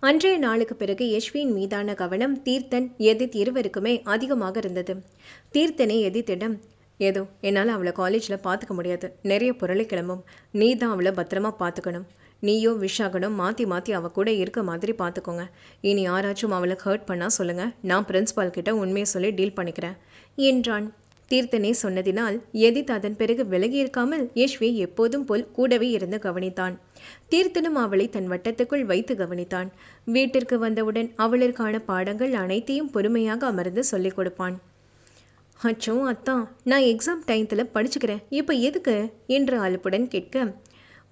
அன்றைய நாளுக்கு பிறகு யஷ்வின் மீதான கவனம் தீர்த்தன் எதித் இருவருக்குமே அதிகமாக இருந்தது. தீர்த்தனே எதித்திடம் ஏதோ என்னால் அவளை காலேஜில் பார்த்துக்க முடியாது. நிறைய பொருளை கிளம்பும். நீ தான் அவளை பத்திரமா பார்த்துக்கணும் நீயோ விஷாகனும் மாற்றி மாற்றி அவள் கூட இருக்க மாதிரி பார்த்துக்கோங்க இனி யாராச்சும் அவளுக்கு ஹர்ட் பண்ணால் சொல்லுங்கள் நான் பிரின்ஸ்பால் கிட்ட உண்மையை சொல்லி டீல் பண்ணிக்கிறேன் என்றான். தீர்த்தனே சொன்னதினால் எதித் அதன் பிறகு விலகி இருக்காமல் யஷ்வி எப்போதும் போல் கூடவே இருந்து கவனித்தான். தீர்த்தனும் அவளை தன் வட்டத்துக்குள் வைத்து கவனித்தான். வீட்டிற்கு வந்தவுடன் அவளிற்கான பாடங்கள் அனைத்தையும் பொறுமையாக அமர்ந்து சொல்லிக் கொடுப்பான். அச்சோ அத்தான் நான் எக்ஸாம் டைத்தில் படிச்சுக்கிறேன். இப்போ எதுக்கு? என்று அலுப்புடன் கேட்க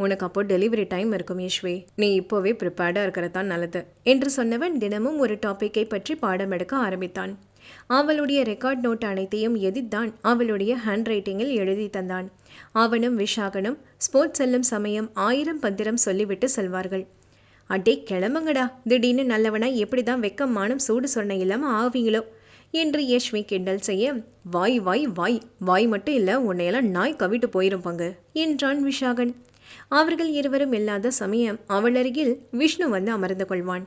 உனக்கு அப்போ டெலிவரி டைம் இருக்கும் யஷ்வி நீ இப்போவே ப்ரிப்பேர்டாக இருக்கிறது தான் நல்லது என்று சொன்னவன் தினமும் ஒரு டாப்பிக்கை பற்றி பாடம் எடுக்க ஆரம்பித்தான். அவளுடைய ரெக்கார்ட் நோட் அனைத்தையும் எதிர்த்தான் அவளுடைய ஹேண்ட் ரைட்டிங்கில் எழுதி தந்தான். அவனும் விஷாகனும் ஸ்போர்ட்ஸ் செல்லும் சமயம் ஆயிரம் பத்திரம் சொல்லிவிட்டு செல்வார்கள். அடே கிளம்புங்கடா. திடீர்னு நல்லவனா எப்படி தான் வெக்கம் மானம் சூடு சொன்ன இல்லாமல் ஆவீங்களோ? என்று யஷ்மி கிண்டல் செய்ய வாய் வாய் வாய். வாய் மட்டும் இல்லை உன்னையெல்லாம் நாய் கவிட்டு போயிரும் பங்கு என்றான் விஷாகன். அவர்கள் இருவரும் இல்லாத சமயம் அவள் அருகில் விஷ்ணு வந்து அமர்ந்து கொள்வான்.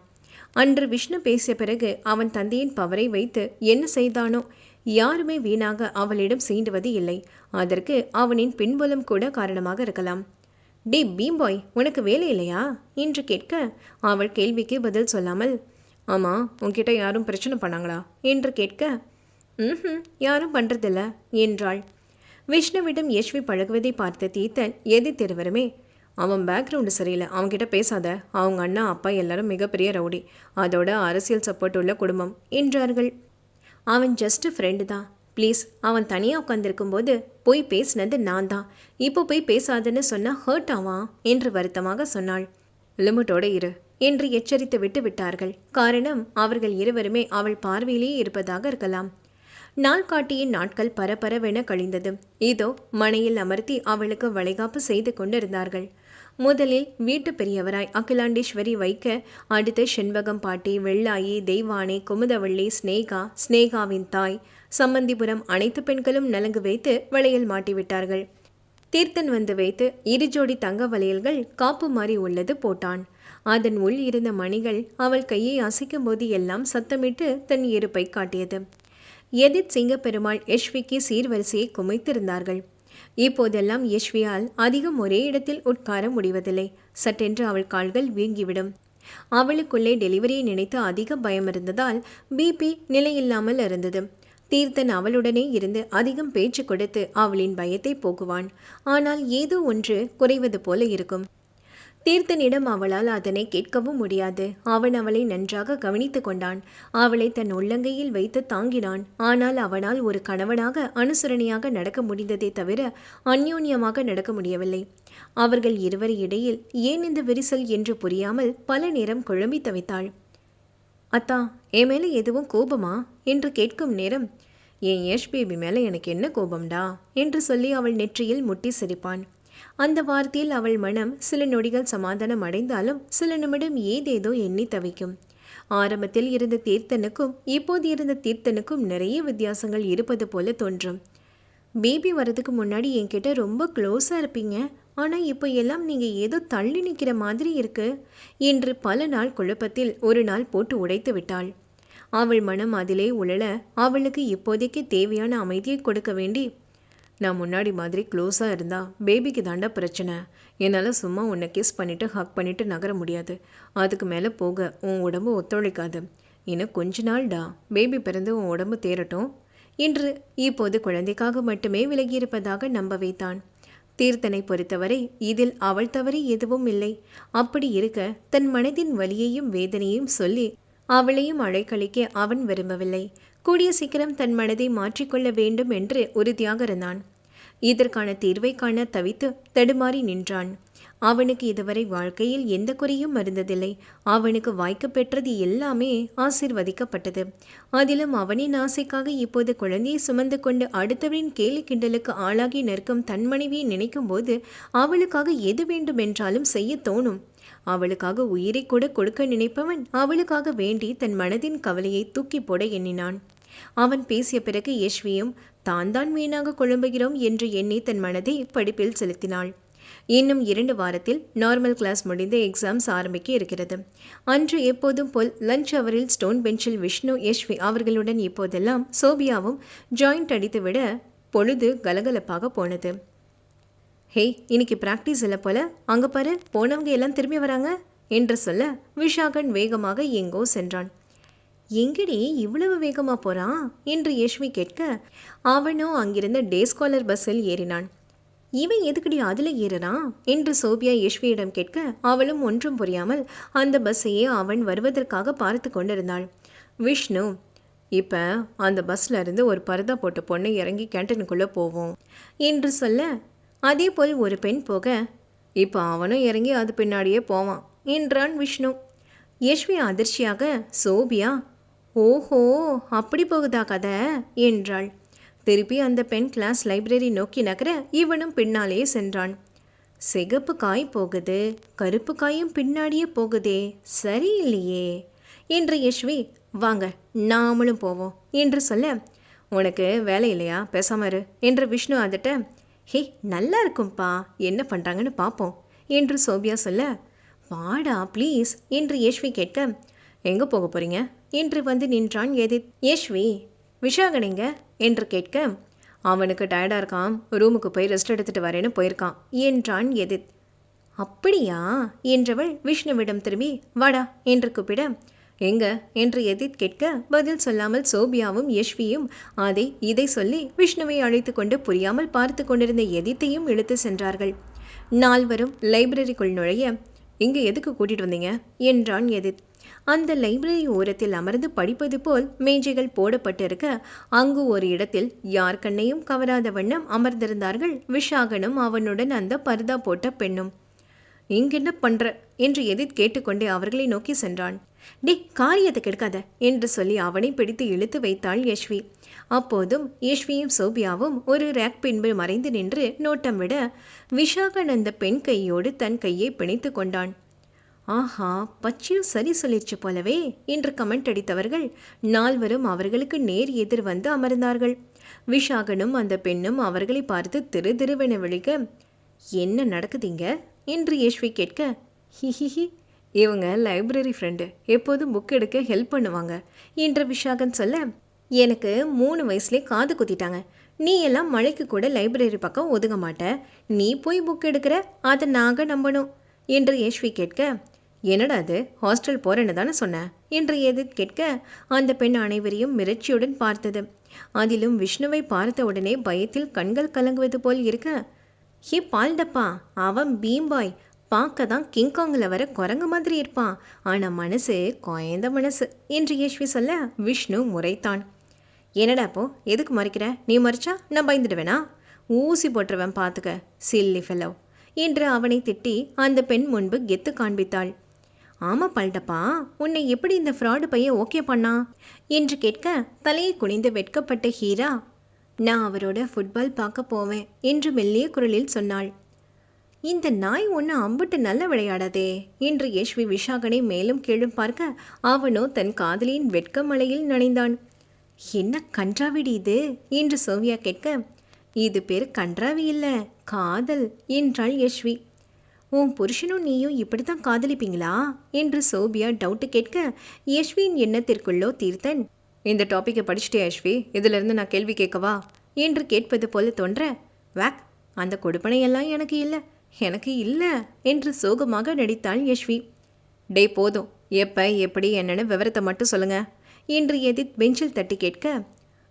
அன்று விஷ்ணு பேசிய பிறகு அவன் தந்தையின் பவரை வைத்து என்ன செய்தானோ? யாருமே வீணாக அவளிடம் சீண்டுவது இல்லை. அதற்கு அவனின் பின்புலம் கூட காரணமாக இருக்கலாம். டே பீம்பாய் உனக்கு வேலை இல்லையா? என்று கேட்க அவள் கேள்விக்கு பதில் சொல்லாமல் ஆமாம் உன்கிட்ட யாரும் பிரச்சனை பண்ணாங்களா? என்று கேட்க ம் யாரும் பண்ணுறதில்ல என்றாள். விஷ்ணுவிடம் யஷ்வி பழகுவதை பார்த்த தீத்தன் தெருவருமே அவன் பேக்ரவுண்டு சரியில்லை அவன்கிட்ட பேசாத. அவங்க அண்ணா அப்பா எல்லாரும் மிகப்பெரிய ரவுடி. அதோட அரசியல் சப்போர்ட் உள்ள குடும்பம் என்றார்கள். அவன் ஜஸ்ட் ஃப்ரெண்டு தான். ப்ளீஸ் அவன் தனியாக உட்காந்துருக்கும்போது போய் பேசினது நான் தான் இப்போ போய் பேசாதுன்னு சொன்னால் ஹர்ட் ஆவான் என்று வருத்தமாக சொன்னாள். லிமிட்டோட இரு என்று எச்சரித்து விட்டு விட்டார்கள். காரணம் அவர்கள் இருவருமே அவள் பார்வையிலேயே இருப்பதாக இருக்கலாம். நாள்காட்டியின் நாட்கள் பரபரவென கழிந்தது. இதோ மனையில் அமர்த்தி அவளுக்கு வளைகாப்பு செய்து கொண்டிருந்தார்கள். முதலில் வீட்டு பெரியவராய் அகிலாண்டேஸ்வரி வைக்க அடுத்து செண்பகம் பாட்டி வெள்ளாயி தெய்வானே குமுதவள்ளி ஸ்னேகா ஸ்னேகாவின் தாய் சம்மந்திபுரம் அனைத்து பெண்களும் நலங்கு வைத்து வளையல் மாட்டிவிட்டார்கள். தீர்த்தன் வந்து வைத்து இரு ஜோடி தங்க வளையல்கள் காப்பு மாறி உள்ளது போட்டான். அதன் உள் இருந்த மணிகள் அவள் கையை அசைக்கும் போது எல்லாம் சத்தமிட்டு தன் இருப்பை காட்டியது. எதித் சிங்கப்பெருமாள் யஷ்விக்கு சீர்வரிசையை குமைத்திருந்தார்கள். இப்போதெல்லாம் யஷ்வியால் அதிகம் ஒரே இடத்தில் உட்கார முடிவதில்லை. சட்டென்று அவள் கால்கள் வீங்கிவிடும். அவளுக்குள்ளே டெலிவரியை நினைத்து அதிக பயம் இருந்ததால் பிபி நிலையில்லாமல் இருந்தது. தீர்த்தன் அவளுடனே இருந்து அதிகம் பேச்சு கொடுத்து அவளின் பயத்தை போக்குவான். ஆனால் ஏதோ ஒன்று குறைவது போல இருக்கும். தீர்த்தனிடம் அவளால் அதனை கேட்கவும் முடியாது. அவன் அவளை நன்றாக கவனித்து கொண்டான். அவளை தன் உள்ளங்கையில் வைத்து தாங்கினான். ஆனால் அவனால் ஒரு கணவனாக அனுசரணையாக நடக்க முடிந்ததே தவிர அந்யோன்யமாக நடக்க முடியவில்லை. அவர்கள் இருவர் இடையில் ஏன் இந்த விரிசல் என்று புரியாமல் பல நேரம் குழம்பி தவித்தாள். அத்தா என் மேலே எதுவும் கோபமா? என்று கேட்கும் நேரம் என் யஷ் பேபி மேலே எனக்கு என்ன கோபம்டா? என்று சொல்லி அவள் நெற்றியில் முட்டி சிரிப்பான். அந்த வார்த்தையில் அவள் மனம் சில நொடிகள் சமாதானம் அடைந்தாலும் சில நிமிடம் ஏதேதோ எண்ணி தவிக்கும். ஆரம்பத்தில் இருந்த தீர்த்தனுக்கும் இப்போது இருந்த தீர்த்தனுக்கும் நிறைய வித்தியாசங்கள் இருப்பது போல தோன்றும். பேபி வரதுக்கு முன்னாடி என்கிட்ட ரொம்ப க்ளோஸாக இருப்பீங்க. ஆனால் இப்போ எல்லாம் நீங்கள் ஏதோ தள்ளி நிற்கிற மாதிரி இருக்கு. என்று பல நாள் குழப்பத்தில் ஒரு நாள் போட்டு உடைத்து விட்டாள். அவள் மனம் அதிலே உழல அவளுக்கு இப்போதைக்கு தேவையான அமைதியை கொடுக்க வேண்டி நான் முன்னாடி மாதிரி க்ளோஸாக இருந்தா பேபிக்கு தாண்டா பிரச்சனை. என்னால் சும்மா உன்னை கிஸ் பண்ணிவிட்டு ஹக் பண்ணிவிட்டு நகர முடியாது. அதுக்கு மேலே போக உன் உடம்பு ஒத்துழைக்காது. இன்னும் கொஞ்ச நாள்டா. பேபி பிறந்து உன் உடம்பு தேரட்டும் இன்று இப்போது குழந்தைக்காக மட்டுமே விலகியிருப்பதாக நம்ப வைத்தான் தீர்த்தனை பொறுத்தவரை இதில் அவள் தவறி எதுவும் இல்லை. அப்படி இருக்க தன் மனதின் வலியையும் வேதனையும் சொல்லி அவளையும் அழைக்கழிக்க அவன் விரும்பவில்லை. கூடிய சீக்கிரம் தன் மனதை மாற்றிக்கொள்ள வேண்டும் என்று உறுதியாக இருந்தான் இதற்கான தீர்வை காண தவித்து தடுமாறி நின்றான். அவனுக்கு இதுவரை வாழ்க்கையில் எந்த குறையும் இருந்ததில்லை அவனுக்கு வாய்க்க பெற்றது எல்லாமே ஆசிர்வதிக்கப்பட்டது. அதிலும் அவனின் ஆசைக்காக இப்போது குழந்தையை சுமந்து கொண்டு அடுத்தவரின் கேலி கிண்டலுக்கு ஆளாகி நிற்கும் தன் மனைவியை நினைக்கும் போது அவளுக்காக எது வேண்டுமென்றாலும் செய்ய தோணும். அவளுக்காக உயிரை கூட கொடுக்க நினைப்பவன் அவளுக்காக வேண்டி தன் மனதின் கவலையை தூக்கி போட எண்ணினான். அவன் பேசிய பிறகு யஷ்வியும் தான் தான் வீணாக குழம்புகிறோம் என்று எண்ணி தன் மனதை படிப்பில் செலுத்தினாள். இன்னும் இரண்டு வாரத்தில் நார்மல் கிளாஸ் முடிந்து எக்ஸாம்ஸ் ஆரம்பிக்க இருக்கிறது. அன்று எப்போதும் போல் லஞ்ச் அவரில் ஸ்டோன் பெஞ்சில் விஷ்ணு யஷ்வி அவர்களுடன் இப்போதெல்லாம் சோபியாவும் ஜாயிண்ட் அடித்துவிட பொழுது கலகலப்பாக போனது. ஹே இன்னைக்கு ப்ராக்டிஸ் இல்லை போல. அங்கே பாரு போனவங்க எல்லாம் திரும்பி வராங்க என்று சொல்ல விஷாகன் வேகமாக எங்கோ சென்றான். எங்கடி இவ்வளவு வேகமாக போகிறான் என்று யஷ்வி கேட்க அவனோ அங்கிருந்த டே ஸ்காலர் பஸ்ஸில் ஏறினான். இவன் எதுக்கடி அதில் ஏறுறான்? என்று சோபியா யஷ்வியிடம் கேட்க அவளும் ஒன்றும் புரியாமல் அந்த பஸ்ஸையே அவன் வருவதற்காக பார்த்து கொண்டிருந்தாள். விஷ்ணு இப்போ அந்த பஸ்ல இருந்து ஒரு பரதா போட்ட பொண்ணு இறங்கி கேண்டனுக்குள்ளே போவோம் என்று சொல்ல அதே போல் ஒரு பெண் போக இப்போ அவனும் இறங்கி அது பின்னாடியே போவான் என்றான் விஷ்ணு. யஷ்வி அதிர்ச்சியாக சோபியா ஓஹோ அப்படி போகுதா கதை? என்றாள். திருப்பி அந்த பெண் கிளாஸ் லைப்ரரி நோக்கி நகர இவனும் பின்னாலே சென்றான். சிகப்பு காய் போகுது கருப்பு காயும் பின்னாடியே போகுதே சரியில்லையே. என்று யஷ்வி வாங்க நாமளும் போவோம் என்று சொல்ல உனக்கு வேலை இல்லையா? பேசாமரு என்று விஷ்ணு அதட்ட ஹே நல்லா இருக்கும்பா என்ன பண்ணுறாங்கன்னு பார்ப்போம் என்று சோபியா சொல்ல வாடா ப்ளீஸ் என்று யஷ்வி கேட்க எங்கே போக போகிறீங்க என்று வந்து நின்றான் எதித் யஷ்வி விஷாகனிங்க என்று கேட்க அவனுக்கு டயர்டாக இருக்கான் ரூமுக்கு போய் ரெஸ்ட் எடுத்துட்டு வரேன்னு போயிருக்கான் என்றான் எதித் அப்படியா? என்றவள் விஷ்ணுவிடம் திரும்பி வாடா என்று கூப்பிட எங்க? என்று எதித் கேட்க பதில் சொல்லாமல் சோபியாவும் யஷ்வியும் அதை இதை சொல்லி விஷ்ணுவை அழைத்து கொண்டு புரியாமல் பார்த்து கொண்டிருந்த எதித்தையும் இழுத்து சென்றார்கள். நால்வரும் லைப்ரரிக்குள் நுழைய இங்கே எதுக்கு கூட்டிட்டு வந்தீங்க? என்றான் எதித் அந்த லைப்ரரி ஓரத்தில் அமர்ந்து படிப்பது போல் மேஜைகள் போடப்பட்டிருக்க அங்கு ஒரு இடத்தில் யார் கண்ணையும் கவராத வண்ணம் அமர்ந்திருந்தார்கள் விஷாகனும் அவனுடன் அந்த பர்தா போட்ட பெண்ணும். இங்கென்ன பண்ற? என்று எதிர் கேட்டுக்கொண்டே அவர்களை நோக்கி சென்றான். டே காரியத்தை கெடுக்காத என்று சொல்லி அவனை பிடித்து இழுத்து வைத்தாள் யஷ்வி. அப்போதும் யஷ்வியும் சோபியாவும் ஒரு ரேக் பின்பு மறைந்து நின்று நோட்டம் விட விஷாகன் அந்த பெண் கையோடு தன் கையை பிணைத்து கொண்டான். ஆஹா பச்சையும் சரி சொல்லிடுச்சு போலவே. என்று கமெண்ட் அடித்தவர்கள் நால்வரும் அவர்களுக்கு நேர் எதிர் வந்து அமர்ந்தார்கள். விஷாகனும் அந்த பெண்ணும் அவர்களை பார்த்து திரு திருவென விழிக்க என்ன நடக்குதுங்க? என்று யேஷ்வி கேட்க ஹிஹிஹி இவங்க லைப்ரரி ஃப்ரெண்டு எப்போதும் புக் எடுக்க ஹெல்ப் பண்ணுவாங்க. என்று விஷாகன் சொல்ல எனக்கு மூணு வயசுலேயே காது குத்திட்டாங்க. நீ எல்லாம் மழைக்கு கூட லைப்ரரி பக்கம் ஒதுங்க மாட்ட. நீ போய் புக் எடுக்கிற அதை நாங்கள் நம்பணும். என்று யேஷ்வி கேட்க என்னடா அது? ஹாஸ்டல் போறேன்னு தானே சொன்னேன் என்று எது கேட்க அந்த பெண் அனைவரையும் மிரட்சியுடன் பார்த்தது. அதிலும் விஷ்ணுவை பார்த்த உடனே பயத்தில் கண்கள் கலங்குவது போல் இருக்க ஹே பால்டப்பா அவன் பீம்பாய். பார்க்க தான் கிங்காங்கில் வர குரங்கு மாதிரி இருப்பான். ஆனால் மனசு குயந்த மனசு என்று யேஷ்வி சொல்ல விஷ்ணு முறைத்தான். என்னடா அப்போ? எதுக்கு மறைக்கிற? நீ மறைச்சா? நான் பயந்துடுவேனா? ஊசி போட்டுருவேன் பார்த்துக்க சில்லி ஃபெலோ என்று அவனை திட்டி அந்த பெண் முன்பு கெத்து காண்பித்தாள். ஆமா பல்டப்பா உன்னை எப்படி இந்த ஃப்ராடு பையன் ஓகே பண்ணா? என்று கேட்க தலையை குனிந்து வெட்கப்பட்ட ஹீரா நான் அவரோட ஃபுட்பால் பார்க்க போவேன் என்று மெல்லிய குரலில் சொன்னாள். இந்த நாய் ஒன்று அம்புட்டு நல்ல விளையாடாதே என்று யஷ்வி விஷாகனை மேலும் கீழும் பார்க்க அவனோ தன் காதலியின் வெட்க மலையில் நனைந்தான். என்ன கன்றாவிடி இது? என்று சோவியா கேட்க இது பேர் கன்றாவி இல்லை காதல் என்றாள் யஷ்வி. உன் புருஷனும் நீயும் இப்படி தான் காதலிப்பீங்களா? என்று சோபியா டவுட்டு கேட்க யஷ்வியின் எண்ணத்திற்குள்ளோ தீர்த்தன் இந்த டாப்பிக்கை படிச்சுட்டே யஷ்வி? இதிலிருந்து நான் கேள்வி கேட்கவா? என்று கேட்பது போல தோன்ற வேக் அந்த கொடுப்பனையெல்லாம் எனக்கு இல்லை எனக்கு இல்லை என்று சோகமாக நடித்தாள் யஷ்வி. டே போதும். எப்போ எப்படி என்னென்னு விவரத்தை மட்டும் சொல்லுங்க என்று எதித் பெஞ்சில் தட்டி கேட்க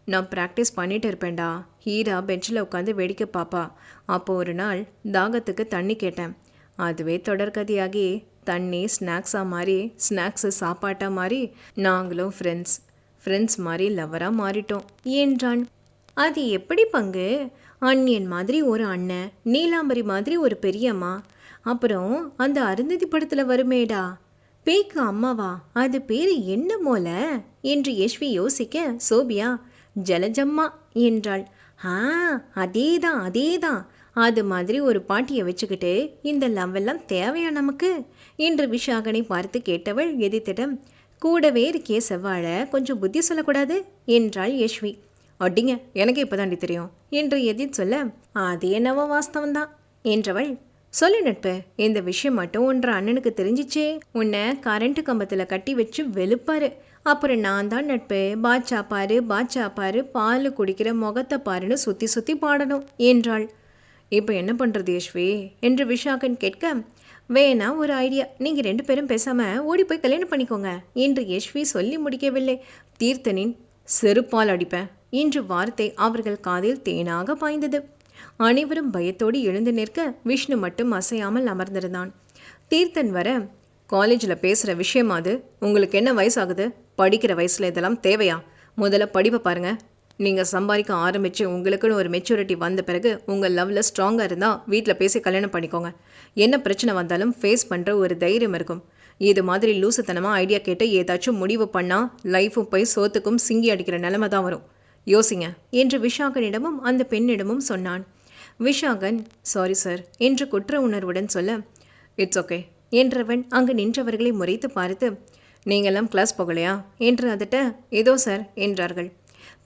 நான் ப்ராக்டிஸ் பண்ணிட்டு இருப்பேன்டா. ஹீரா பெஞ்சில் உட்காந்து வேடிக்கை பாப்பா. அப்போ ஒரு நாள் தாகத்துக்கு தண்ணி கேட்டேன். அதுவே தொடர்கதையாகி தண்ணி ஸ்நாக்ஸாக மாறி ஸ்நாக்ஸு சாப்பாட்டாக மாறி நாங்களும் ஃப்ரெண்ட்ஸ் ஃப்ரெண்ட்ஸ் மாதிரி லவராக மாறிட்டோம். என்றான் அது எப்படி பங்கு? அண்ணியன் மாதிரி ஒரு அண்ணன் நீலாம்பரி மாதிரி ஒரு பெரியம்மா. அப்புறம் அந்த அருந்ததி படத்தில் வருமேடா. பேய்க்கு அம்மாவா? அது பேர் என்ன மோல என்று யஷ்வி யோசிக்க சோபியா ஜலஜம்மா என்றாள். ஆ அதே தான் அதே தான் அது மாதிரி ஒரு பாட்டியை வச்சுக்கிட்டு இந்த லவ் எல்லாம் தேவையா நமக்கு? என்று விஷாகனை பார்த்து கேட்டவள் எதிர்த்திடம் கூடவே இருக்கே செவ்வாழை கொஞ்சம் புத்தி சொல்லக்கூடாது? என்றாள் யஷ்வி. அப்படிங்க எனக்கு இப்போதாண்டி தெரியும் என்று எதிர் சொல்ல அது என்னவோ வாஸ்தவம்தான் என்றவள் சொல்லு நட்பு இந்த விஷயம் மட்டும் ஒன்ற அண்ணனுக்கு தெரிஞ்சிச்சே உன்னை கரண்ட் கம்பத்தில் கட்டி வச்சு வெளுப்பாரு. அப்புறம் நான் தான் நட்பு பாச்சா பாரு பாச்சா பாரு பால் குடிக்கிற முகத்தை பாருன்னு சுற்றி சுற்றி பாடணும் என்றாள். இப்போ என்ன பண்ணுறது யஷ்வி? என்று விஷாகன் கேட்க வேணா ஒரு ஐடியா நீங்கள் ரெண்டு பேரும் பேசாமல் ஓடி போய் கல்யாணம் பண்ணிக்கோங்க என்று யஷ்வி சொல்லி முடிக்கவில்லை. தீர்த்தனின் செருப்பால் அடிப்பேன் இன்று வார்த்தை அவர்கள் காதில் தேனாக பாய்ந்தது. அனைவரும் பயத்தோடு எழுந்து நிற்க விஷ்ணு மட்டும் அசையாமல் அமர்ந்திருந்தான். தீர்த்தன் வர காலேஜில் பேசுகிற விஷயமா அது. உங்களுக்கு என்ன வயசாகுது? படிக்கிற வயசில் இதெல்லாம் தேவையா? முதல்ல படிப்பை பாருங்கள் நீங்கள் சம்பாதிக்க ஆரம்பித்து உங்களுக்குன்னு ஒரு மெச்சூரிட்டி வந்த பிறகு உங்கள் லவ்வில் ஸ்ட்ராங்காக இருந்தால் வீட்டில் பேசி கல்யாணம் பண்ணிக்கோங்க. என்ன பிரச்சனை வந்தாலும் ஃபேஸ் பண்ணுற ஒரு தைரியம் இருக்கும். இது மாதிரி லூசுத்தனமாக ஐடியா கேட்டு ஏதாச்சும் முடிவு பண்ணால் லைஃபும் போய் சோத்துக்கும் சிங்கி அடிக்கிற நிலைமை தான் வரும். யோசிங்க. என்று விஷாகனிடமும் அந்த பெண்ணிடமும் சொன்னான். விஷாகன் சாரி சார் என்று குற்ற உணர்வுடன் சொல்ல இட்ஸ் ஓகே என்றவன் அங்கு நின்றவர்களை முறைத்து பார்த்து நீங்கள்லாம் கிளாஸ் போகலையா? என்று அதட்ட ஏதோ சார் என்றார்கள்.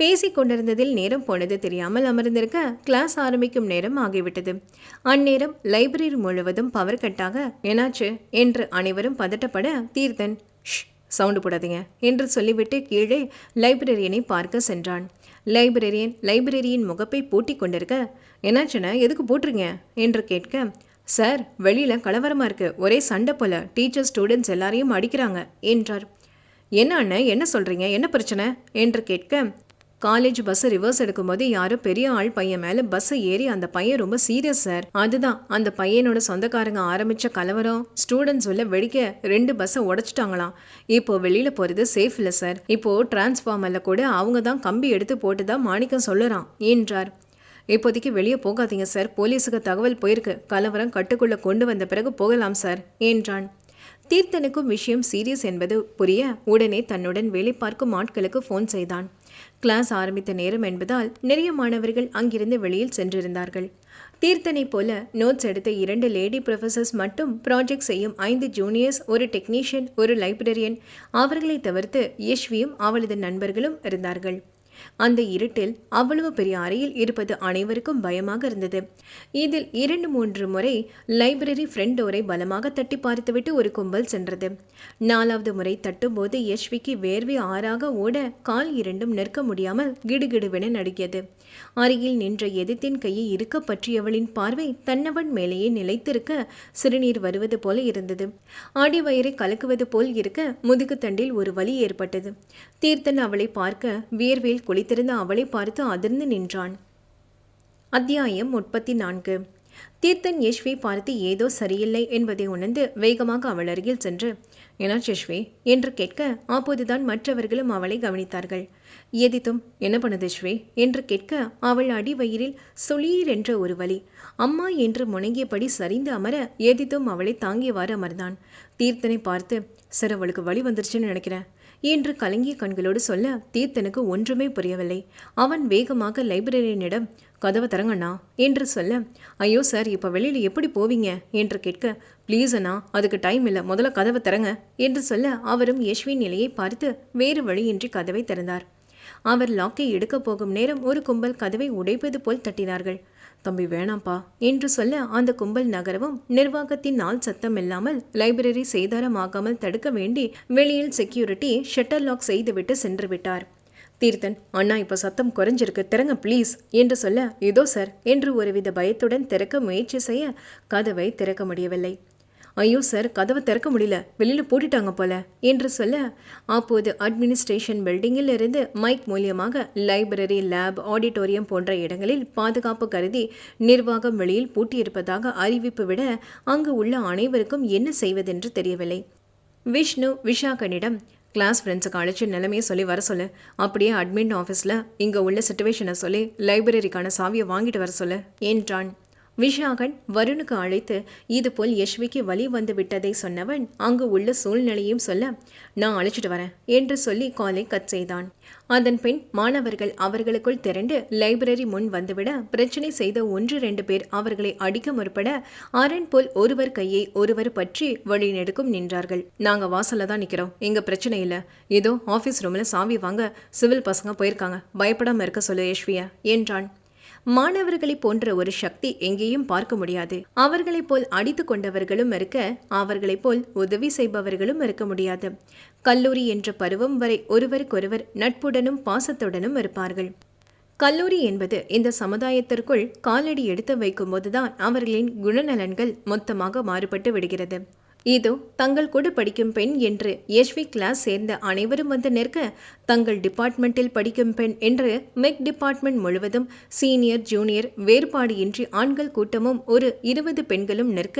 பேசி கொண்டிருந்ததில் நேரம் போனது தெரியாமல் அமர்ந்திருக்க கிளாஸ் ஆரம்பிக்கும் நேரம் ஆகிவிட்டது. அந்நேரம் லைப்ரரி முழுவதும் பவர் கட்டாக என்னாச்சு என்று அனைவரும் பதட்டப்பட தீர்த்தன் ஷ் சவுண்டு போடாதீங்க என்று சொல்லிவிட்டு கீழே லைப்ரரியனை பார்க்க சென்றான். லைப்ரரியன் லைப்ரரியின் முகப்பை பூட்டிக் கொண்டிருக்க என்னாச்சுன்னா எதுக்கு போட்டுருங்க என்று கேட்க சார் வெளியில் கலவரமாக இருக்குது ஒரே சண்டை போல. டீச்சர் ஸ்டூடெண்ட்ஸ் எல்லாரையும் அடிக்கிறாங்க என்றார். என்ன அண்ணன் என்ன சொல்கிறீங்க என்ன பிரச்சனை? என்று கேட்க காலேஜ் பஸ் ரிவர்ஸ் எடுக்கும்போது யாரோ பெரிய ஆள் பையன் மேலே பஸ்ஸை ஏறி அந்த பையன் ரொம்ப சீரியஸ் சார் அதுதான். அந்த பையனோட சொந்தக்காரங்க ஆரம்பித்த கலவரம் ஸ்டூடெண்ட்ஸ் உள்ள வெடிக்க ரெண்டு பஸ்ஸை உடச்சிட்டாங்களாம். இப்போ வெளியில் போகிறது சேஃப் இல்லை சார் இப்போ டிரான்ஸ்ஃபார்மரில் கூட அவங்க தான் கம்பி எடுத்து போட்டு தான் மாணிக்கம் சொல்லுறான். என்றார். இப்போதைக்கு வெளியே போகாதீங்க சார் போலீஸுக்கு தகவல் போயிருக்கு. கலவரம் கட்டுக்குள்ளே கொண்டு வந்த பிறகு போகலாம் சார் என்றான். தீர்த்தனுக்கும் விஷயம் சீரியஸ் என்பது புரிய உடனே தன்னுடன் வேலை பார்க்கும் ஆட்களுக்கு ஃபோன் செய்தான். கிளாஸ் ஆரம்பித்த நேரம் என்பதால் நிறைய மாணவர்கள் அங்கிருந்து வெளியில் சென்றிருந்தார்கள். தீர்த்தனை போல நோட்ஸ் எடுத்த இரண்டு லேடி ப்ரொஃபசர்ஸ் மட்டும் ப்ராஜெக்ட் செய்யும் ஐந்து ஜூனியர்ஸ் ஒரு டெக்னீஷியன் ஒரு லைப்ரரியன் அவர்களை தவிர்த்து யஷ்வியும் அவளது நண்பர்களும் இருந்தார்கள். அந்த இருட்டில் அவ்வளவு பெரிய அறையில் இருப்பது அனைவருக்கும் பயமாக இருந்தது. இதில் இரண்டு மூன்று முறை லைப்ரரி ஃப்ரெண்ட் டோரை பலமாக தட்டி பார்த்துவிட்டு ஒரு கும்பல் சென்றது. நாலாவது முறை தட்டும்போது யஷ்விக்கு வேர்வை ஆறாக ஓட கால் இரண்டும் நிற்க முடியாமல் கிடுகிடுவென நடுக்கியது அருகில் நின்ற எதிர்த்தின் கையை இருக்க பற்றியவளின் பார்வை தன்னவன் மேலேயே நிலைத்திருக்க சிறுநீர் வருவது போல இருந்தது. அடிவயிறை கலக்குவது போல் இருக்க முதுகுத்தண்டில் ஒரு வலி ஏற்பட்டது. தீர்த்தன் அவளை பார்க்க வியர்வையில் குளித்திருந்த அவளை பார்த்து அதிர்ந்து நின்றான். அத்தியாயம் முப்பத்தி நான்கு தீர்த்தன் யஷ்வி பார்த்து ஏதோ சரியில்லை என்பதை உணர்ந்து வேகமாக அவள் அருகில் சென்று என்ன யஷ்வி என்று கேட்க அப்போதுதான் மற்றவர்களும் அவளை கவனித்தார்கள். எதித்தும் என்ன பண்ணுது யஷ்வி என்று கேட்க அவள் அடி வயிறில் சுளீர் என்ற ஒரு வலி அம்மா என்று முணங்கியபடி சரிந்து அமர எதித்தும் அவளை தாங்கியவாறு அமர்ந்தான். தீர்த்தனை பார்த்து சார் அவளுக்கு வந்துருச்சுன்னு நினைக்கிறேன். என்று கலங்கிய கண்களோடு சொல்ல தீர்த்தனுக்கு ஒன்றுமே புரியவில்லை. அவன் வேகமாக லைப்ரரியனிடம் கதவை தரங்கண்ணா என்று சொல்ல ஐயோ சார் இப்போ வெளியில் எப்படி போவீங்க? என்று கேட்க ப்ளீஸ் அண்ணா அதுக்கு டைம் இல்லை முதல்ல கதவை தரங்க என்று சொல்ல அவரும் யஷ்வின் நிலையை பார்த்து வேறு வழியின்றி கதவை திறந்தார். அவர் லாக்கை எடுக்கப் போகும் நேரம் ஒரு கும்பல் கதவை உடைப்பது போல் தட்டினார்கள். தம்பி வேணாம்ப்பா. என்று சொல்ல அந்த கும்பல் நகரவும் நிர்வாகத்தின் நாள் சத்தம் இல்லாமல் லைப்ரரி சேதாரமாகாமல் தடுக்க வேண்டி வெளியில் செக்யூரிட்டி ஷட்டர் லாக் செய்துவிட்டு சென்று விட்டார். தீர்த்தன் அண்ணா இப்போ சத்தம் குறைஞ்சிருக்கு. திறங்க ப்ளீஸ் என்று சொல்ல இதோ சார் என்று ஒருவித பயத்துடன் திறக்க முயற்சி செய்ய கதவை திறக்க முடியவில்லை. ஐயோ சார் கதவை திறக்க முடியல. வெளியில் போட்டுட்டாங்க போல. என்று சொல்ல அப்போது அட்மினிஸ்ட்ரேஷன் பில்டிங்கில் இருந்து மைக் மூலியமாக லைப்ரரி லேப் ஆடிட்டோரியம் போன்ற இடங்களில் பாதுகாப்பு கருதி நிர்வாகம் வெளியில் பூட்டியிருப்பதாக அறிவிப்பு விட அங்கு உள்ள அனைவருக்கும் என்ன செய்வதென்று தெரியவில்லை. விஷ்ணு விஷாகனிடம் கிளாஸ் ஃப்ரெண்ட்ஸுக்கு அழைச்சி நிலைமையை சொல்லி வர சொல்லு. அப்படியே அட்மின் ஆஃபீஸில் இங்கே உள்ள சுச்சுவேஷனை சொல்லி லைப்ரரிக்கான சாவியை வாங்கிட்டு வர சொல்லு என்றான். விஷாகன் வருணுக்கு அழைத்து இதுபோல் யஷ்விக்கு வழி வந்து விட்டதை சொன்னவன் அங்கு உள்ள சூழ்நிலையும் சொல்ல நான் அழைச்சிட்டு வரேன் என்று சொல்லி காலை கட் செய்தான். அதன் பின் மாணவர்கள் அவர்களுக்குள் திரண்டு லைப்ரரி முன் வந்துவிட பிரச்சனை செய்த ஒன்று ரெண்டு பேர் அவர்களை அடிக்க முற்பட அரண் போல் ஒருவர் கையை ஒருவர் பற்றி வழி நெடுக்கும் நின்றார்கள். நாங்க வாசல்ல தான் நிக்கிறோம் இங்க பிரச்சனை இல்ல. ஏதோ ஆபீஸ் ரூம்ல சாவி வாங்க சிவில் பசங்க போயிருக்காங்க. பயப்படாம இருக்க சொல்லு யஷ்விய என்றான். மாணவர்களைப் போன்ற ஒரு சக்தி எங்கேயும் பார்க்க முடியாது. அவர்களைப் போல் அடித்து கொண்டவர்களும் இருக்க அவர்களைப் போல் உதவி செய்பவர்களும் இருக்க முடியாது. கல்லூரி என்ற பருவம் வரை ஒருவருக்கொருவர் நட்புடனும் பாசத்துடனும் இருப்பார்கள். கல்லூரி என்பது இந்த சமுதாயத்திற்குள் காலடி எடுத்து வைக்கும்போதுதான் அவர்களின் குணநலன்கள் மொத்தமாக மாறுபட்டு விடுகிறது. இதோ தங்கள் கூட படிக்கும் பெண் என்று யஷ்வி கிளாஸ் சேர்ந்த அனைவரும் வந்து நிற்க தங்கள் டிபார்ட்மெண்ட்டில் படிக்கும் பெண் என்று மெக் டிபார்ட்மெண்ட் முழுவதும் சீனியர் ஜூனியர் வேறுபாடு இன்றி ஆண்கள் கூட்டமும் ஒரு இருபது பெண்களும் நிற்க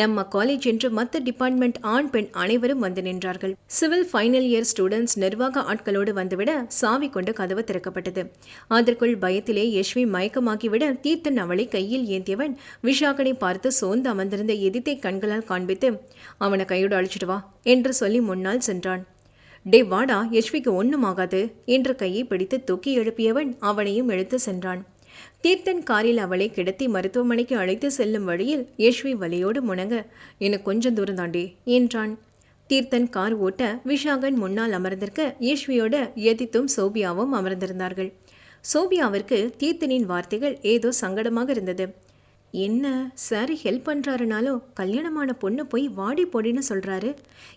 நம்ம காலேஜ் என்று மற்ற டிபார்ட்மெண்ட் ஆண் பெண் அனைவரும் வந்து நின்றார்கள். சிவில் ஃபைனல் இயர் ஸ்டூடெண்ட்ஸ் நிர்வாக ஆட்களோடு வந்துவிட சாவி கொண்டு கதவு திறக்கப்பட்டது. அதற்குள் பயத்திலே யஷ்வி மயக்கமாக்கிவிட தீர்த்தன் அவளை கையில் ஏந்தியவன் விஷாகனை பார்த்து சோர்ந்து அமர்ந்திருந்த எதிர்த்தை கண்களால் காண்பித்து அவனை கையோடு அழிச்சிட்டு வா என்று சொல்லி முன்னால் சென்றான். டே வாடா யஷ்விக்கு ஒன்றுமாகாது என்று கையை பிடித்து தூக்கி எழுப்பியவன் அவனையும் எழுத்து சென்றான். தீர்த்தன் காரில் அவளை கிடத்தி மருத்துவமனைக்கு அழைத்து செல்லும் வழியில் யஷ்வி வலியோடு முணங்க எனக்கு கொஞ்சம் தூரம் தாண்டி என்றான். தீர்த்தன் கார் ஓட்ட விஷாகன் முன்னால் அமர்ந்திருக்க யஷ்வியோட எதித்தும் சோபியாவும் அமர்ந்திருந்தார்கள். சோபியாவிற்கு தீர்த்தனின் வார்த்தைகள் ஏதோ சங்கடமாக இருந்தது. என்ன சார் ஹெல்ப் பண்ணுறாருனாலும் கல்யாணமான பொண்ணு போய் வாடி போடின்னு சொல்கிறாரு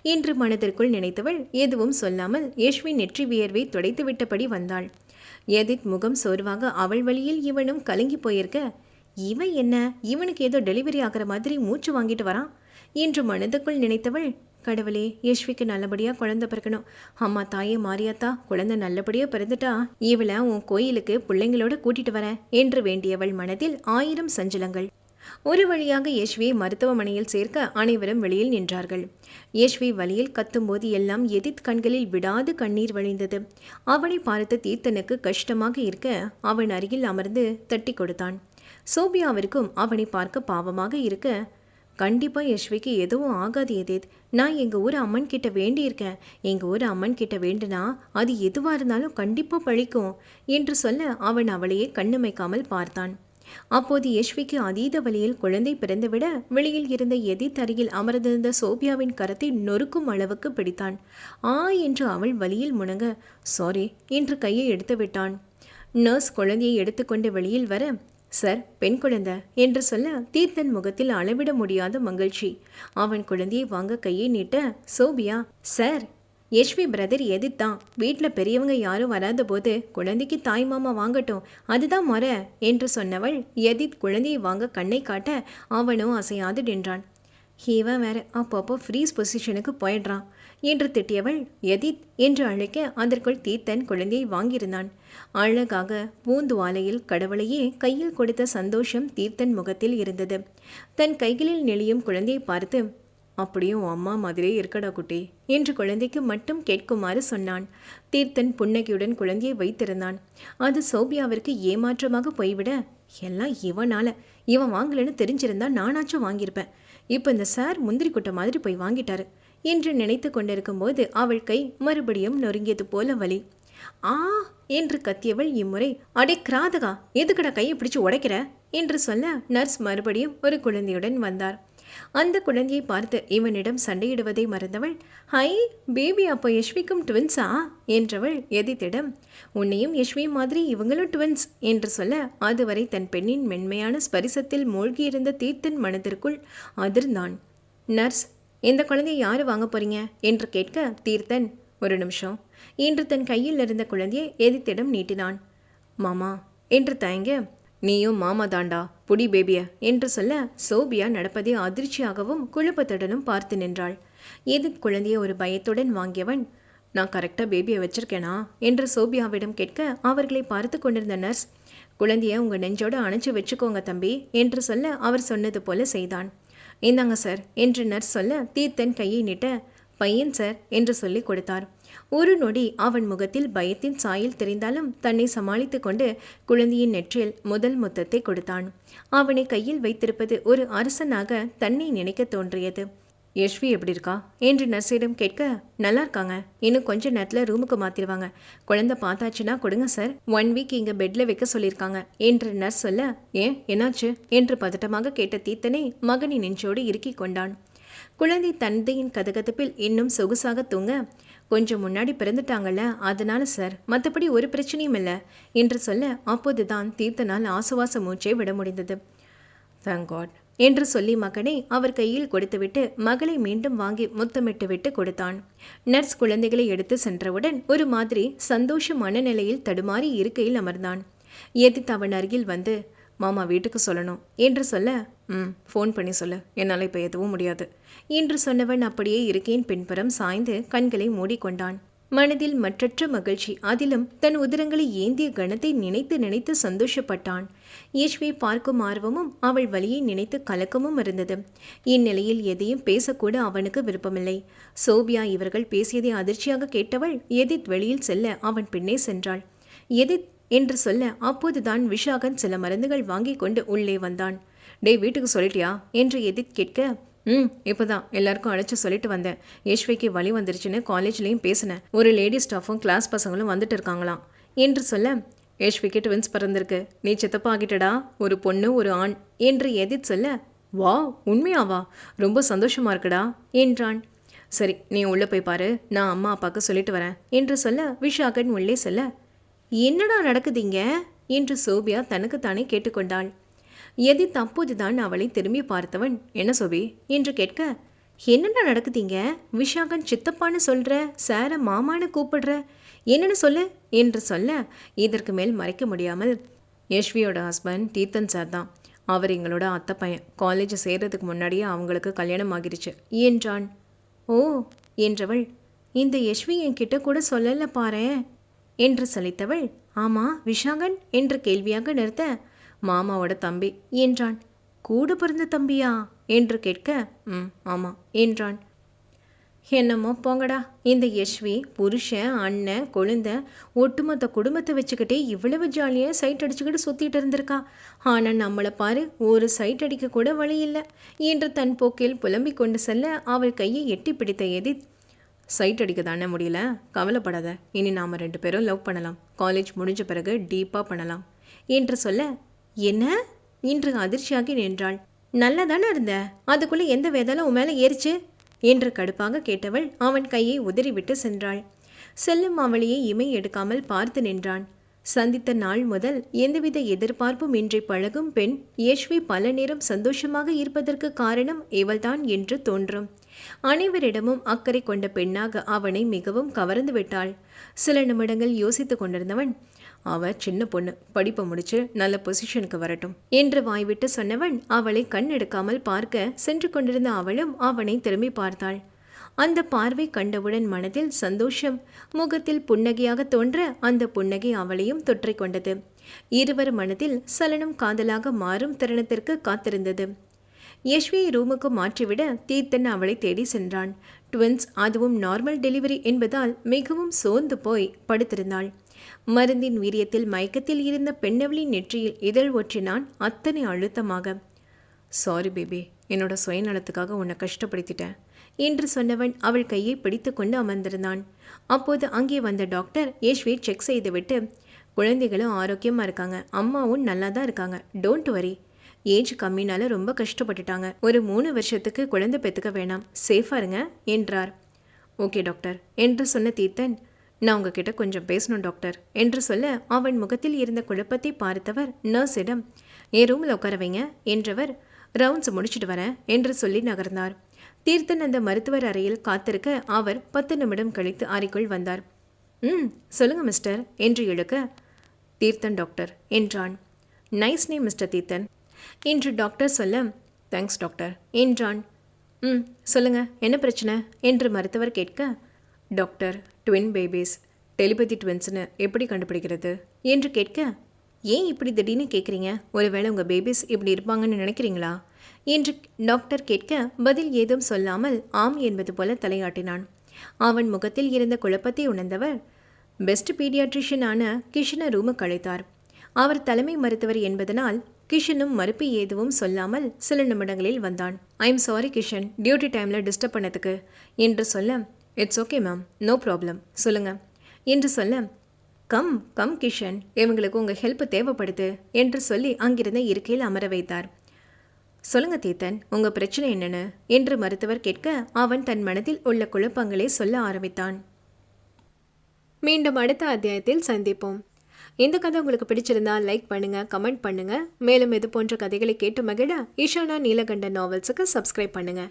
என்று மனதிற்குள் நினைத்தவள் எதுவும் சொல்லாமல் யஷ்வி நெற்றி வியர்வை துடைத்து விட்டபடி வந்தாள். எதித் முகம் சோர்வாக அவள் வழியில் இவனும் கலங்கி போயிருக்க இவன் என்ன? இவனுக்கு ஏதோ டெலிவரி ஆகிற மாதிரி மூச்சு வாங்கிட்டு வரான்? என்று மனதுக்குள் நினைத்தவள் கடவுளே யஷ்விக்கு நல்லபடியாக குழந்த பிறக்கணும். அம்மா தாயே மாரியாத்தா குழந்தை நல்லபடியாக பிறந்துட்டா இவளை உன் கோயிலுக்கு பிள்ளைங்களோட கூட்டிட்டு வரேன் என்று வேண்டியவள் மனதில் ஆயிரம் சஞ்சலங்கள். ஒரு வழியாக யஷ்வியை மருத்துவமனையில் சேர்க்க அனைவரும் வெளியில் நின்றார்கள். யஷ்வி வழியில் கத்தும்போது எல்லாம் எதித் கண்களில் விடாது கண்ணீர் வழிந்தது. அவனை பார்த்து தீர்த்தனுக்கு கஷ்டமாக இருக்க அவன் அருகில் அமர்ந்து தட்டி கொடுத்தான். சோபியாவிற்கும் அவனை பார்க்க பாவமாக இருக்க கண்டிப்பாக யஷ்விக்கு எதுவும் ஆகாது எதேத். நான் எங்கள் ஊர் அம்மன் கிட்ட வேண்டியிருக்கேன். எங்கள் ஊர் அம்மன் கிட்ட வேண்டுனா அது எதுவாக இருந்தாலும் கண்டிப்பாக பழிக்கும் என்று சொல்ல அவன் அவளையே கண்ணுமைக்காமல் பார்த்தான். அப்போது யஷ்விக்கு அதீத வழியில் குழந்தை பிறந்துவிட வெளியில் இருந்த எதிர் அருகில் அமர்ந்திருந்த சோபியாவின் கரத்தை நொறுக்கும் அளவுக்கு பிடித்தான். ஆ என்று அவள் வழியில் முணங்க சாரி என்று கையை எடுத்து விட்டான் நர்ஸ் குழந்தையை எடுத்துக்கொண்டு வெளியில் வர சார் பெண் குழந்தை என்று சொல்ல தீர்த்தன் முகத்தில் அளவிட முடியாத மகிழ்ச்சி. அவன் குழந்தையை வாங்க கையை நீட்ட சோபியா சார் யஷ்வி பிரதர் எதிர்த்தான். வீட்டில் பெரியவங்க யாரும் வராத போது குழந்தைக்கு தாய் மாமா வாங்கட்டும். அதுதான் முறை என்று சொன்னவள் எதித் குழந்தையை வாங்க கண்ணை காட்ட அவனும் அசையாது நின்றான். இவன் வேற அப்பப்போ ஃப்ரீஸ் பொசிஷனுக்கு போயிடுறான். என்று திட்டியவள் எதித் என்று அழைக்க அதற்குள் தீர்த்தன் குழந்தையை வாங்கியிருந்தான். அழகாக பூந்துவாலையில் கடவுளையே கையில் கொடுத்த சந்தோஷம் தீர்த்தன் முகத்தில் இருந்தது. தன் கைகளில் நெளியும் குழந்தையை பார்த்து அப்படியும் அம்மா மாதிரியே இருக்கடா குட்டி என்று குழந்தைக்கு மட்டும் கேட்குமாறு சொன்னான். தீர்த்தன் புன்னகையுடன் குழந்தையை வைத்திருந்தான். அது சோபியாவிற்கு ஏமாற்றமாக போய்விட எல்லாம் இவனால இவன் வாங்கலன்னு தெரிஞ்சிருந்தா நானாச்சும் வாங்கியிருப்பேன். இப்போ இந்த சார் முந்திரி குட்டை மாதிரி போய் வாங்கிட்டாரு. என்று நினைத்து கொண்டிருக்கும்போது அவள் கை மறுபடியும் நொறுங்கியது போல வலி. ஆ என்று கத்தியவள் இம்முறை அடே கிராதகா எதுக்கடா கையை பிடிச்சு உடைக்கிற? என்று சொல்ல நர்ஸ் மறுபடியும் ஒரு குழந்தையுடன் வந்தார். அந்த குழந்தையை பார்த்து இவனிடம் சண்டையிடுவதை மறந்தவள் ஹை பேபி அப்போ யஷ்விக்கும் ட்வின்ஸா? என்றவள் எதித்திடம் உன்னையும் யஷ்வி மாதிரி இவங்களும் ட்வின்ஸ் என்று சொல்ல அதுவரை தன் பெண்ணின் மென்மையான ஸ்பரிசத்தில் மூழ்கியிருந்த தீர்த்தன் மனதிற்குள் அதிர்ந்தான். நர்ஸ் இந்த குழந்தையை யார் வாங்க போறீங்க? என்று கேட்க தீர்த்தன் ஒரு நிமிஷம் என்று தன் கையில் இருந்த குழந்தையை எதிர்த்திடம் நீட்டினான். மாமா என்று தயங்க நீயும் மாமா தாண்டா புடி பேபிய என்று சொல்ல சோபியா நடப்பதை அதிர்ச்சியாகவும் குழப்பத்துடனும் பார்த்து நின்றாள். எதிர் குழந்தையை ஒரு பயத்துடன் வாங்கியவன். நான் கரெக்டாக பேபியை வச்சிருக்கேனா? என்று சோபியாவிடம் கேட்க அவர்களை பார்த்து கொண்டிருந்த நர்ஸ் குழந்தைய உங்கள் நெஞ்சோடு அணைச்சி வச்சுக்கோங்க தம்பி என்று சொல்ல அவர் சொன்னது போல செய்தான். இந்தாங்க சார் என்று நர்ஸ் சொல்ல தீர்த்தன் கையை நீட்ட பையன் சார் என்று சொல்லி கொடுத்தார். ஒரு நொடி அவன் முகத்தில் பயத்தின் சாயல் தெரிந்தாலும் தன்னை சமாளித்து கொண்டு குழந்தையின் நெற்றில் முதல் முத்தத்தை கொடுத்தான். அவனை கையில் வைத்திருப்பது ஒரு அரசனாக தன்னை நினைக்க தோன்றியது. யஷ்வி எப்படி இருக்கா? என்று நர்ஸிடம் கேட்க நல்லா இருக்காங்க. இன்னும் கொஞ்ச நேரத்தில் ரூமுக்கு மாத்திருவாங்க குழந்தை பார்த்தாச்சுன்னா கொடுங்க சார். ஒன் வீக் இங்கே பெட்டில் வைக்க சொல்லியிருக்காங்க. என்று நர்ஸ் சொல்ல ஏன்? என்னாச்சு? என்று பதட்டமாக கேட்ட தீத்தனை மகனின் நெஞ்சோடு இறுக்கி கொண்டான். குழந்தை தந்தையின் கதகதப்பில் இன்னும் சொகுசாக தூங்க கொஞ்சம் முன்னாடி பிறந்துட்டாங்கல்ல. அதனால சார் மற்றபடி ஒரு பிரச்சனையும் இல்லை. என்று சொல்ல அப்போதுதான் தீர்த்தனால் ஆசுவாச மூச்சை விட முடிந்தது. தேங்க் காட் என்று சொல்லி மகனை அவர் கையில் கொடுத்துவிட்டு மகளை மீண்டும் வாங்கி முத்தமிட்டு விட்டு கொடுத்தான். நர்ஸ் குழந்தைகளை எடுத்து சென்றவுடன் ஒரு மாதிரி சந்தோஷ மனநிலையில் தடுமாறி இருக்கையில் அமர்ந்தான். எதித் அவன் அருகில் வந்து மாமா வீட்டுக்கு சொல்லணும். என்று சொல்ல ம் ஃபோன் பண்ணி சொல்ல. என்னால் இப்போ எதுவும் முடியாது. என்று சொன்னவன் அப்படியே இருக்கையின் பின்புறம் சாய்ந்து கண்களை மூடிக்கொண்டான். மனதில் மற்றற்ற மகிழ்ச்சி. அதிலும் தன் உதிரங்களை ஏந்திய கணத்தை நினைத்து நினைத்து சந்தோஷப்பட்டான். ஈஸ்வை பார்க்கும் ஆர்வமும் அவள் வழியை நினைத்து கலக்கமும் இருந்தது. இந்நிலையில் எதையும் பேசக்கூட அவனுக்கு விருப்பமில்லை. சோபியா இவர்கள் பேசியதை அதிர்ச்சியாக கேட்டவள் எதித் வெளியில் செல்ல அவன் பின்னே சென்றாள். எதித் என்று சொல்ல அப்போதுதான் விஷாகன் சில மருந்துகள் வாங்கி கொண்டு உள்ளே வந்தான். டே வீட்டுக்கு சொல்லிட்டியா? என்று எதித் கேட்க ம் இப்போதான். எல்லாருக்கும் அழைச்சி சொல்லிட்டு வந்தேன். யேஷ்வைக்கு வழி வந்துருச்சுன்னு காலேஜ்லேயும் பேசினேன். ஒரு லேடி ஸ்டாஃபும் கிளாஸ் பசங்களும் வந்துட்டு இருக்காங்களாம். என்று சொல்ல யஷ்விக்கு ட்வின்ஸ் பிறந்திருக்கு. நீ சித்தப்பா ஆகிட்டடா. ஒரு பொண்ணு ஒரு ஆண் என்று எதிர் சொல்ல வா உண்மையாவா? ரொம்ப சந்தோஷமா இருக்குடா என்றான். சரி நீ உள்ளே போய் பாரு. நான் அம்மா அப்பாவுக்கு சொல்லிட்டு வரேன் என்று சொல்ல விஷாகன் உள்ளே சொல்ல என்னடா நடக்குதுங்க என்று சோபியா தனக்குத்தானே கேட்டுக்கொண்டாள். எதி தப்போதுதான் அவளை திரும்பி பார்த்தவன். என்ன சோபி? என்று கேட்க என்னென்ன நடக்குதீங்க? விஷாகன் சித்தப்பான்னு சொல்ற சார மாமான்னு கூப்பிடுற என்னன்னு சொல்லு என்று சொல்ல இதற்கு மேல் மறைக்க முடியாமல் யஷ்வியோட ஹஸ்பண்ட் தீர்த்தன் சார் தான். அவர் எங்களோட அத்தை பையன். காலேஜ் சேர்றதுக்கு முன்னாடியே அவங்களுக்கு கல்யாணம் ஆகிருச்சு என்றான். ஓ என்றவள் இந்த யஷ்வி என்கிட்ட கூட சொல்லல பாரேன் என்று சலித்தவள் ஆமா விஷாகன்? என்று கேள்வியாக நிறுத்த மாமாவோட தம்பி. என்றான். கூட பிறந்த தம்பியா? என்று கேட்க ம் ஆமாம் என்றான். என்னமோ போங்கடா. இந்த யஷ்வி புருஷன் அண்ணன் கொழுந்த ஒட்டுமொத்த குடும்பத்தை வச்சுக்கிட்டே இவ்வளவு ஜாலியாக சைட் அடிச்சுக்கிட்டு சுற்றிட்டு இருந்திருக்கா. ஆனால் நம்மளை பாரு ஒரு சைட் அடிக்க கூட வழி இல்லை என்று தன் போக்கில் புலம்பிக் கொண்டு செல்ல அவள் கையை எட்டி பிடித்த எதிர் சைட் அடிக்க தானே முடியல? கவலைப்படாத. இனி நாம் ரெண்டு பேரும் லவ் பண்ணலாம். காலேஜ் முடிஞ்ச பிறகு டீப்பாக பண்ணலாம் என்று சொல்ல என்ன? இன்று அதிர்ச்சியாகி நின்றாள். நல்லதானே இருந்த? அதுக்குள்ளே எந்த வேதாலும் உன் மேலே ஏறிச்சு? என்று கடுப்பாக கேட்டவள் அவன் கையை உதறிவிட்டு சென்றாள். செல்லும் அவளையே இமை எடுக்காமல் பார்த்து நின்றான். சந்தித்த நாள் முதல் எந்தவித எதிர்பார்ப்பும் இன்றி பழகும் பெண் யேஷ்வி பல நேரம் சந்தோஷமாக இருப்பதற்கு காரணம் இவள்தான் என்று தோன்றும். அனைவரிடமும் அக்கறை கொண்ட பெண்ணாக அவனை மிகவும் கவர்ந்து விட்டாள். சில நிமிடங்கள் யோசித்துக் கொண்டிருந்தவன் அவ சின்ன பொண்ணு. படிப்பை முடிச்சு நல்ல பொசிஷனுக்கு வரட்டும் என்று வாய்விட்டு சொன்னவன் அவளை கண் எடுக்காமல் பார்க்க சென்று கொண்டிருந்த அவளும் அவனை திரும்பி பார்த்தாள். அந்த பார்வை கண்டவுடன் மனதில் சந்தோஷம் முகத்தில் புன்னகையாக தோன்ற அந்த புன்னகை அவளையும் தொற்றிக் கொண்டது. இருவர் மனதில் சலனம் காதலாக மாறும் தருணத்திற்கு காத்திருந்தது. யஷ்வியை ரூமுக்கு மாற்றிவிட தீர்த்தன் அவளை தேடி சென்றான். ட்வின்ஸ் அதுவும் நார்மல் டெலிவரி என்பதால் மிகவும் சோர்ந்து போய் படுத்திருந்தாள். மருந்தின் வீரியத்தில் மயக்கத்தில் இருந்த பெண்ணவளின் நெற்றியில் இதழ் ஒற்றினான் அத்தனை அழுத்தமாக. சாரி பேபி என்னோட சுயநலத்துக்காக உன்னை கஷ்டப்படுத்திட்டேன் என்று சொன்னவன் அவள் கையை பிடித்து கொண்டு அமர்ந்திருந்தான். அப்போது அங்கே வந்த டாக்டர் யேஷ்வி செக் செய்துவிட்டு குழந்தைகளும் ஆரோக்கியமாக இருக்காங்க. அம்மாவும் நல்லா தான் இருக்காங்க. டோன்ட் வரி ஏஜ் கம்மினால ரொம்ப கஷ்டப்பட்டுட்டாங்க. ஒரு மூணு வருஷத்துக்கு குழந்தை பெற்றுக்க வேணாம். சேஃபாக இருங்க என்றார். ஓகே டாக்டர் என்று சொன்ன தீர்த்தன் நான் உங்ககிட்ட கொஞ்சம் பேசணும் டாக்டர். என்று சொல்ல அவன் முகத்தில் இருந்த குழப்பத்தை பார்த்தவர் நர்ஸிடம் என் ரூமில் உட்கார வைங்க? என்றவர் ரவுண்ட்ஸ் முடிச்சுட்டு வரேன் என்று சொல்லி நகர்ந்தார். தீர்த்தன் அந்த மருத்துவர் அறையில் காத்திருக்க அவர் பத்து நிமிடம் கழித்து அறைக்குள் வந்தார். ம் சொல்லுங்க மிஸ்டர் என்று இழுக்க தீர்த்தன் டாக்டர் என்றான். நைஸ் நேம் மிஸ்டர் தீர்த்தன் என்று டாக்டர் சொல்ல தேங்க்ஸ் டாக்டர் என்றான். ம் சொல்லுங்க என்ன பிரச்சனை? என்று மருத்துவர் கேட்க டாக்டர் ட்வின் பேபிஸ் டெலிபதி ட்வின்ஸ்னு எப்படி கண்டுபிடிக்கிறது? என்று கேட்க ஏன் இப்படி திடீர்னு கேட்குறீங்க ஒருவேளை உங்கள் பேபிஸ் இப்படி இருப்பாங்கன்னு நினைக்கிறீங்களா? என்று டாக்டர் கேட்க பதில் ஏதும் சொல்லாமல் ஆம் என்பது போல தலையாட்டினான். அவன் முகத்தில் இருந்த குழப்பத்தை உணர்ந்தவர் பெஸ்ட் பீடியாட்ரிஷியனான கிஷனை ரூமுக்கு அழைத்தார். அவர் தலைமை மருத்துவர் என்பதனால் கிஷனும் மறுப்பு ஏதுவும் சொல்லாமல் சில நிமிடங்களில் வந்தான். I am sorry Kishan duty டைமில் டிஸ்டர்ப் பண்ணதுக்கு. என்று சொல்ல it's okay ma'am no problem சொல்லுங்கள் என்று சொல்ல கம் கம் கிஷன். இவங்களுக்கு உங்கள் ஹெல்ப் தேவைப்படுது என்று சொல்லி அங்கிருந்த இருக்கையில் அமர வைத்தார். சொல்லுங்க தீத்தன் உங்கள் பிரச்சனை என்னென்னு? என்று மருத்துவர் கேட்க அவன் தன் மனதில் உள்ள குழப்பங்களை சொல்ல ஆரம்பித்தான். மீண்டும் அடுத்த அத்தியாயத்தில் சந்திப்போம். இந்த கதை உங்களுக்கு பிடிச்சிருந்தா லைக் பண்ணுங்க கமெண்ட் பண்ணுங்க. மேலும் இது போன்ற கதைகளை கேட்டு மகிழ ஈஷானா நீலகண்ட நாவல்ஸுக்கு சப்ஸ்கிரைப் பண்ணுங்க.